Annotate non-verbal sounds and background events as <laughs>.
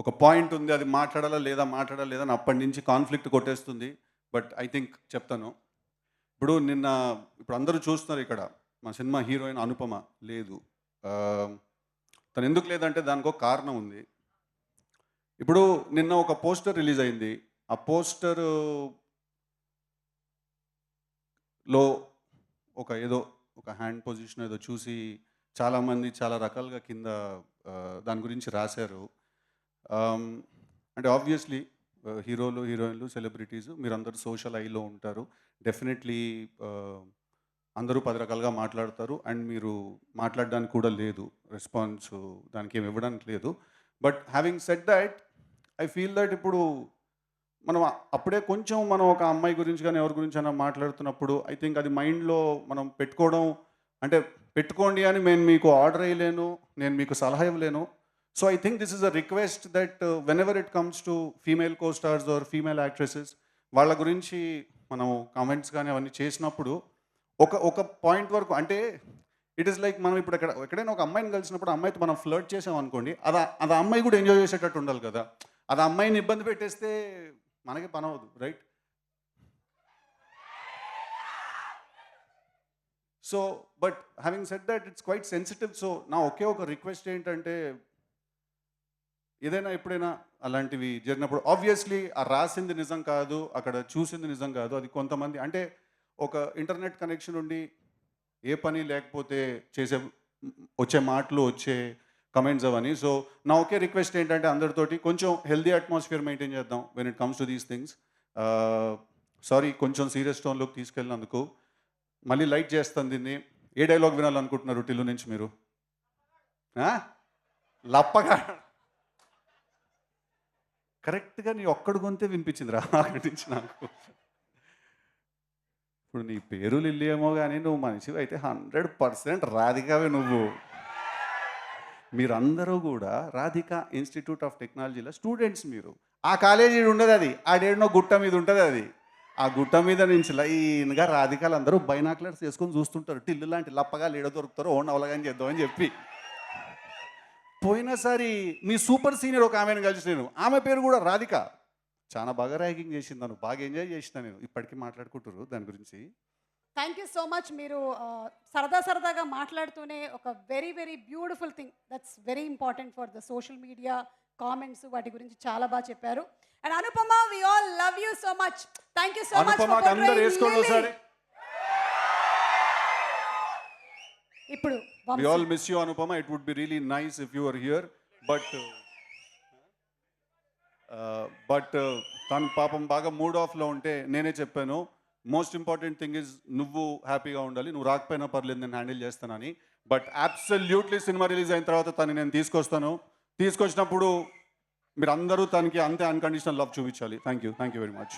ఒక పాయింట్ ఉంది అది మాట్లాడాలా లేదా మాట్లాడాలా లేదా అని అప్పటి నుంచి కాన్ఫ్లిక్ట్ కొట్టేస్తుంది. బట్ ఐ థింక్ చెప్తాను. ఇప్పుడు నిన్న ఇప్పుడు అందరూ చూస్తున్నారు ఇక్కడ మా సినిమా హీరోయిన్ అనుపమ లేదు. తను ఎందుకు లేదంటే దానికి ఒక కారణం ఉంది. ఇప్పుడు నిన్న ఒక పోస్టర్ రిలీజ్ అయింది. ఆ పోస్టర్లో ఒక ఏదో ఒక హ్యాండ్ పొజిషన్ ఏదో చూసి చాలామంది చాలా రకాలుగా కింద దాని గురించి రాశారు. అంటే ఆబ్వియస్లీ హీరోలు హీరోయిన్లు సెలబ్రిటీస్ మీరందరూ సోషల్ ఐలో ఉంటారు. డెఫినెట్లీ uh, అందరూ పది రకాలుగా మాట్లాడతారు. అండ్ మీరు మాట్లాడడానికి కూడా లేదు. రెస్పాన్స్ దానికి ఏమి ఇవ్వడానికి లేదు. But having said that I feel that ఇప్పుడు మనం అప్పుడే కొంచెం మనం ఒక అమ్మాయి గురించి కానీ ఎవరి గురించి అయినా మాట్లాడుతున్నప్పుడు ఐ థింక్ అది మైండ్లో మనం పెట్టుకోవడం అంటే పెట్టుకోండి అని నేను మీకు ఆర్డర్ వేయలేను నేను మీకు సలహా ఇవ్వలేను. So I think this is a request that whenever it comes to female co stars or female actresses వాళ్ళ గురించి మనం కామెంట్స్ కానీ అవన్నీ చేసినప్పుడు ఒక ఒక పాయింట్ వరకు అంటే ఇట్ ఈస్ లైక్ మనం ఇప్పుడు ఎక్కడ ఎక్కడైనా ఒక అమ్మాయిని కలిసినప్పుడు అమ్మాయితో మనం ఫ్లర్ట్ చేసాం అనుకోండి అది అది ఆ అమ్మాయి కూడా ఎంజాయ్ చేసేటట్టు ఉండాలి కదా. అది అమ్మాయిని ఇబ్బంది పెట్టేస్తే మనకి పని అవ్వదు right so but having said that it's quite sensitive so నా ఒకే ఒక రిక్వెస్ట్ ఏంటంటే ఏదైనా ఎప్పుడైనా అలాంటివి జరిగినప్పుడు ఆబ్వియస్లీ ఆ రాసింది నిజం కాదు అక్కడ చూసింది నిజం కాదు అది కొంతమంది అంటే ఒక ఇంటర్నెట్ కనెక్షన్ ఉండి ఏ పని లేకపోతే చేసే వచ్చే మాటలు వచ్చే కమెంట్స్ అవని సో నా ఒకే రిక్వెస్ట్ ఏంటంటే అందరితోటి కొంచెం హెల్దీ అట్మాస్ఫియర్ మెయింటైన్ చేద్దాం when it comes to these things sorry కొంచెం సీరియస్ టోన్లోకి తీసుకెళ్ళినందుకు. మళ్ళీ లైట్ చేస్తాను దీన్ని. ఏ డైలాగ్ వినాలనుకుంటున్నారు టిల్లు నుంచి మీరు? లప్పగా. కరెక్ట్గా నీ ఒక్కడు గొంతే వినిపించింది రా <laughs> అక్కడి నుంచి నాకు. ఇప్పుడు నీ పేరు లిల్లేమో కానీ నువ్వు మనిషి అయితే హండ్రెడ్ పర్సెంట్ రాధికావే నువ్వు. మీరందరూ కూడా రాధిక ఇన్స్టిట్యూట్ ఆఫ్ టెక్నాలజీలో స్టూడెంట్స్ మీరు. ఆ కాలేజీ ఉండదు అది. ఆడేడనో గుట్ట మీద ఉంటుంది అది. ఆ గుట్ట మీద నుంచి లైన్గా రాధికాలు అందరూ బైనాక్లర్స్ వేసుకొని చూస్తుంటారు. టిల్లు లాంటి లప్పగా లేడ దొరుకుతారో ఓన్ అవలగాని చేద్దామని చెప్పి. పోయినసారి మీ సూపర్ సీనియర్ ఒక ఆమెను కలిసి నేను. ఆమె పేరు కూడా రాధిక. చాలా బాగా ర్యాగింగ్ చేసింది నన్ను బాగా ఎంజాయ్ చేసిన నేను ఇప్పటికీ మాట్లాడుకుంటారు దాని గురించి. థ్యాంక్ యూ సో మచ్ మీరు సరదా సరదాగా మాట్లాడుతూనే ఒక very very beautiful thing that's very important for the social media comments వాటి గురించి చాలా బాగా చెప్పారు. And Anupama we all love you so much thank you so much ఇప్పుడు we all miss you Anupama it would be really nice if you are here but but తన పాపం బాగా mood ఆఫ్లో ఉంటే నేనే చెప్పాను. మోస్ట్ ఇంపార్టెంట్ థింగ్ ఇస్ నువ్వు హ్యాపీగా ఉండాలి. నువ్వు రాకపోయినా పర్లేదు నేను హ్యాండిల్ చేస్తానని. బట్ అబ్సల్యూట్లీ సినిమా రిలీజ్ అయిన తర్వాత తను నేను తీసుకొస్తాను. తీసుకొచ్చినప్పుడు మీరు అందరూ తనకి అంతే అన్కండిషనల్ లవ్ చూపించాలి. Thank you thank you very much